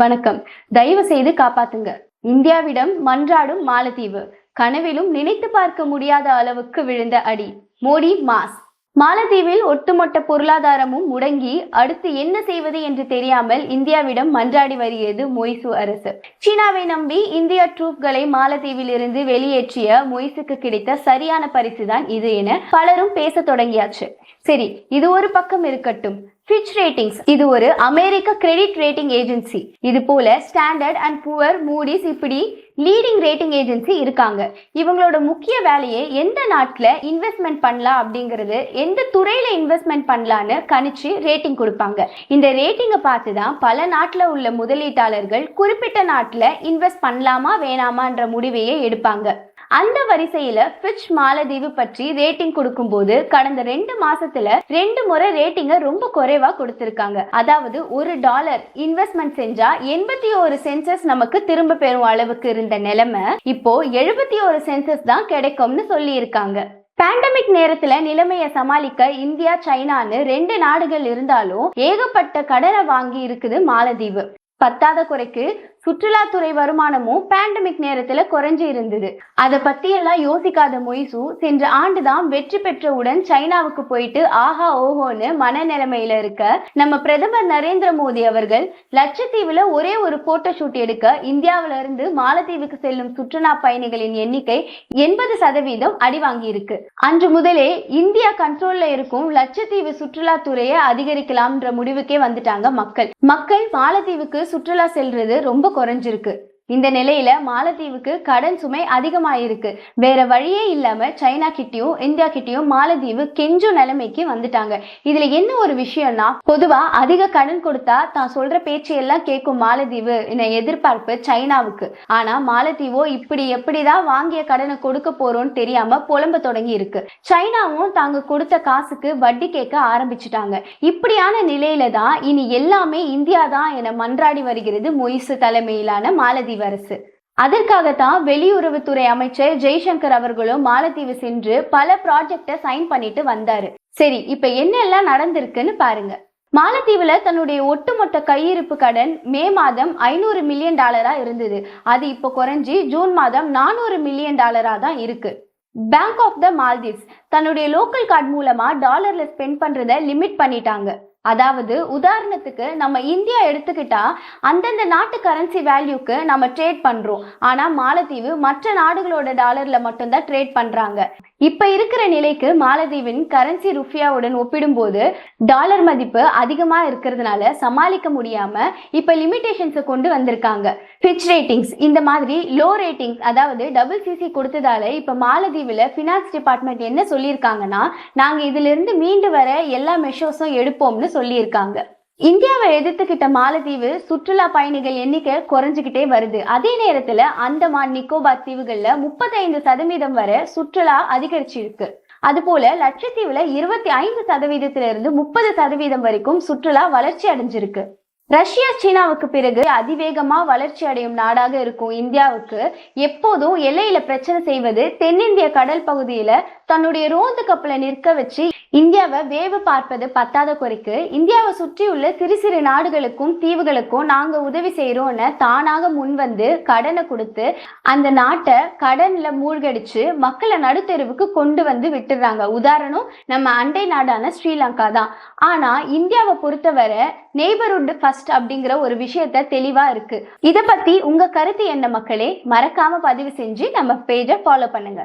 வணக்கம். தயவு செய்து காப்பாத்துங்க. இந்தியாவிடம் மன்றாடும் மாலத்தீவு. கனவிலும் நினைத்து பார்க்க முடியாத அளவுக்கு விழுந்த அடி. மோடி மாஸ். மாலத்தீவில் ஒட்டுமொத்த பொருளாதாரமும் முடங்கி அடுத்து என்ன செய்வது என்று தெரியாமல் இந்தியாவிடம் மன்றாடி வருகிறது மொய்சு அரசு. சீனாவை நம்பி இந்திய ட்ரூப்களை மாலத்தீவில் இருந்து வெளியேற்றிய மொய்சுக்கு கிடைத்த சரியான பரிசுதான் இது என பலரும் பேச தொடங்கியாச்சு. சரி இது ஒரு பக்கம் இருக்கட்டும். ஃபிட்ச் ரேட்டிங்ஸ் இது ஒரு அமெரிக்க கிரெடிட் ரேட்டிங் ஏஜென்சி இது போல ஸ்டாண்டர்ட் அண்ட் புவர் மூடிஸ் இப்படி லீடிங் ரேட்டிங் ஏஜென்சி இருக்காங்க. இவங்களோட முக்கிய வேலையே எந்த நாட்டில் இன்வெஸ்ட்மெண்ட் பண்ணலாம் அப்படிங்கிறது எந்த துறையில் இன்வெஸ்ட்மெண்ட் பண்ணலான்னு கணிச்சு ரேட்டிங் கொடுப்பாங்க. இந்த ரேட்டிங்கை பார்த்து தான் பல நாட்டில் உள்ள முதலீட்டாளர்கள் குறிப்பிட்ட நாட்டில் இன்வெஸ்ட் பண்ணலாமா வேணாமான்ற முடிவையே எடுப்பாங்க. அந்த வரிசையில ஃபிட்ச் மாலதீவு பற்றி ரேட்டிங் கொடுக்கும்போது கடந்த ரெண்டு மாசத்துல ரெண்டு முறை ரேட்டிங்கை ரொம்ப குறைவா கொடுத்திருக்காங்க. அதாவது ஒரு டாலர் இன்வெஸ்ட்மெண்ட் செஞ்சா எண்பத்தி ஒரு சென்சஸ் நமக்கு திரும்ப பெறும் அளவுக்கு இருந்த நிலைமை இப்போ எழுபத்தி ஒரு சென்சஸ் தான் கிடைக்கும்னு சொல்லி இருக்காங்க பேண்டமிக் நேரத்துல நிலைமையை சமாளிக்க இந்தியா சைனான்னு ரெண்டு நாடுகள் இருந்தாலும் ஏகப்பட்ட கடனை வாங்கி இருக்குது மாலதீவு. பத்தாத குறைக்கு சுற்றுலாத்துறை வருமானமும் பேண்டமிக் நேரத்துல குறைஞ்சு இருந்தது. அதை பத்தி எல்லாம் யோசிக்காத மொய்சு சென்ற ஆண்டுதான் வெற்றி பெற்றவுடன் சைனாவுக்கு போயிட்டு ஆஹா ஓஹோன்னு மனநிலைமையில இருக்க நம்ம பிரதமர் நரேந்திர மோடி அவர்கள் லட்சத்தீவுல ஒரே ஒரு போட்டோ ஷூட் எடுக்க இந்தியாவில இருந்து மாலத்தீவுக்கு செல்லும் சுற்றுலா பயணிகளின் எண்ணிக்கை எண்பது சதவீதம் அடிவாங்கி இருக்கு அன்று முதலே இந்தியா கண்ட்ரோல்ல இருக்கும் லட்சத்தீவு சுற்றுலாத்துறையை அதிகரிக்கலாம்ன்ற முடிவுக்கே வந்துட்டாங்க மக்கள். மக்கள் மாலத்தீவுக்கு சுற்றுலா செல்றது ரொம்ப குறைஞ்சிருக்கு. இந்த நிலையில மாலத்தீவுக்கு கடன் சுமை அதிகமாயிருக்கு. வேற வழியே இல்லாம சைனா கிட்டயும் இந்தியா கிட்டயும் மாலத்தீவு கெஞ்சும் நிலைமைக்கு வந்துட்டாங்க. இதுல என்ன ஒரு விஷயம்னா பொதுவா அதிக கடன் கொடுத்தா தான் சொல்ற பேச்சு எல்லாம் கேட்கும் மாலத்தீவு என எதிர்பார்ப்பு சைனாவுக்கு. ஆனா மாலத்தீவோ இப்படி எப்படிதான் வாங்கிய கடனை கொடுக்க போறோம்னு தெரியாம புலம்ப தொடங்கி இருக்கு. சைனாவும் தாங்க கொடுத்த காசுக்கு வட்டி கேட்க ஆரம்பிச்சுட்டாங்க. இப்படியான நிலையில தான் இனி எல்லாமே இந்தியா தான் என மன்றாடி வருகிறது மொய்சு தலைமையிலான மாலத்தீவு. அரசு அதற்காகத்தான் வெளியுறவுத்துறை அமைச்சர் ஜெய்சங்கர் அவர்களும் மாலத்தீவு சென்று பல ப்ராஜெக்டை சைன் பண்ணிட்டு வந்தாரு. சரி இப்ப என்னெல்லாம் நடந்திருக்குன்னு பாருங்க. மாலத்தீவுல தன்னுடைய ஒட்டுமொத்த கையிருப்பு கடன் மே மாதம் ஐநூறு மில்லியன் டாலரா இருந்தது. அது இப்போ குறைஞ்சி ஜூன் மாதம் நானூறு மில்லியன் டாலரா தான் இருக்கு. பேங்க் ஆஃப் த மால்தீவ்ஸ் தன்னுடைய லோக்கல் கார்டு மூலமா டாலர்ல ஸ்பெண்ட் பண்றத லிமிட் பண்ணிட்டாங்க. அதாவது உதாரணத்துக்கு நம்ம இந்தியா எடுத்துக்கிட்டா அந்தந்த நாட்டு கரன்சி வேல்யூக்கு நம்ம ட்ரேட் பண்றோம். ஆனா மாலத்தீவு மற்ற நாடுகளோட டாலர்ல மட்டும்தான் ட்ரேட் பண்றாங்க. இப்ப இருக்கிற நிலைக்கு மாலத்தீவின் கரன்சி ருஃபியாவுடன் ஒப்பிடும்போது டாலர் மதிப்பு அதிகமா இருக்கிறதுனால சமாளிக்க முடியாம இப்ப லிமிடேஷன்ஸை கொண்டு வந்திருக்காங்க. ஃபிட்ச் ரேட்டிங்ஸ் இந்த மாதிரி லோ ரேட்டிங்ஸ் அதாவது டபுள் சிசி கொடுத்ததால இப்போ மாலதீவில் ஃபினான்ஸ் டிபார்ட்மெண்ட் என்ன சொல்லியிருக்காங்கன்னா நாங்கள் இதிலிருந்து மீண்டு வர எல்லா மெஷர்ஸும் எடுப்போம்னு சொல்லியிருக்காங்க. இந்தியாவை எதிர்த்துக்கிட்ட மாலத்தீவு சுற்றுலா பயணிகள் எண்ணிக்கை குறைஞ்சுக்கிட்டே வருது. அதே நேரத்தில் அந்தமான் நிக்கோபார் தீவுகளில் முப்பத்தைந்து சதவீதம் வரை சுற்றுலா அதிகரிச்சிருக்கு. அதுபோல லட்சத்தீவுல இருபத்தி ஐந்து சதவீதத்திலிருந்து முப்பது சதவீதம் வரைக்கும் சுற்றுலா வளர்ச்சி அடைஞ்சிருக்கு. ரஷ்யா சீனாவுக்கு பிறகு அதிவேகமா வளர்ச்சி அடையும் நாடாக இருக்கும் இந்தியாவுக்கு எப்போதும் எல்லையில பிரச்சனை செய்வது தென்னிந்திய கடல் பகுதியில தன்னுடைய ரோந்து கப்பலை நிற்க வச்சு இந்தியாவை வேவு பார்ப்பது பத்தாத குறைக்கு இந்தியாவை சுற்றியுள்ள சிறு சிறு நாடுகளுக்கும் தீவுகளுக்கும் நாங்க உதவி செய்யறோம்னு தானாக முன்வந்து கடனை கொடுத்து அந்த நாட்டை கடன்ல மூழ்கடிச்சு மக்களை நடுத்தெருவுக்கு கொண்டு வந்து விட்டுறாங்க. உதாரணம் நம்ம அண்டை நாடான ஸ்ரீலங்கா தான். ஆனா இந்தியாவை பொறுத்தவரை நெய்பர்ஹுட் ஃபர்ஸ்ட் அப்படிங்கிற ஒரு விஷயத்த தெளிவா இருக்கு. இத பத்தி உங்க கருத்து என்ன மக்களே? மறக்காம பதிவு செஞ்சு நம்ம பேஜை ஃபாலோ பண்ணுங்க.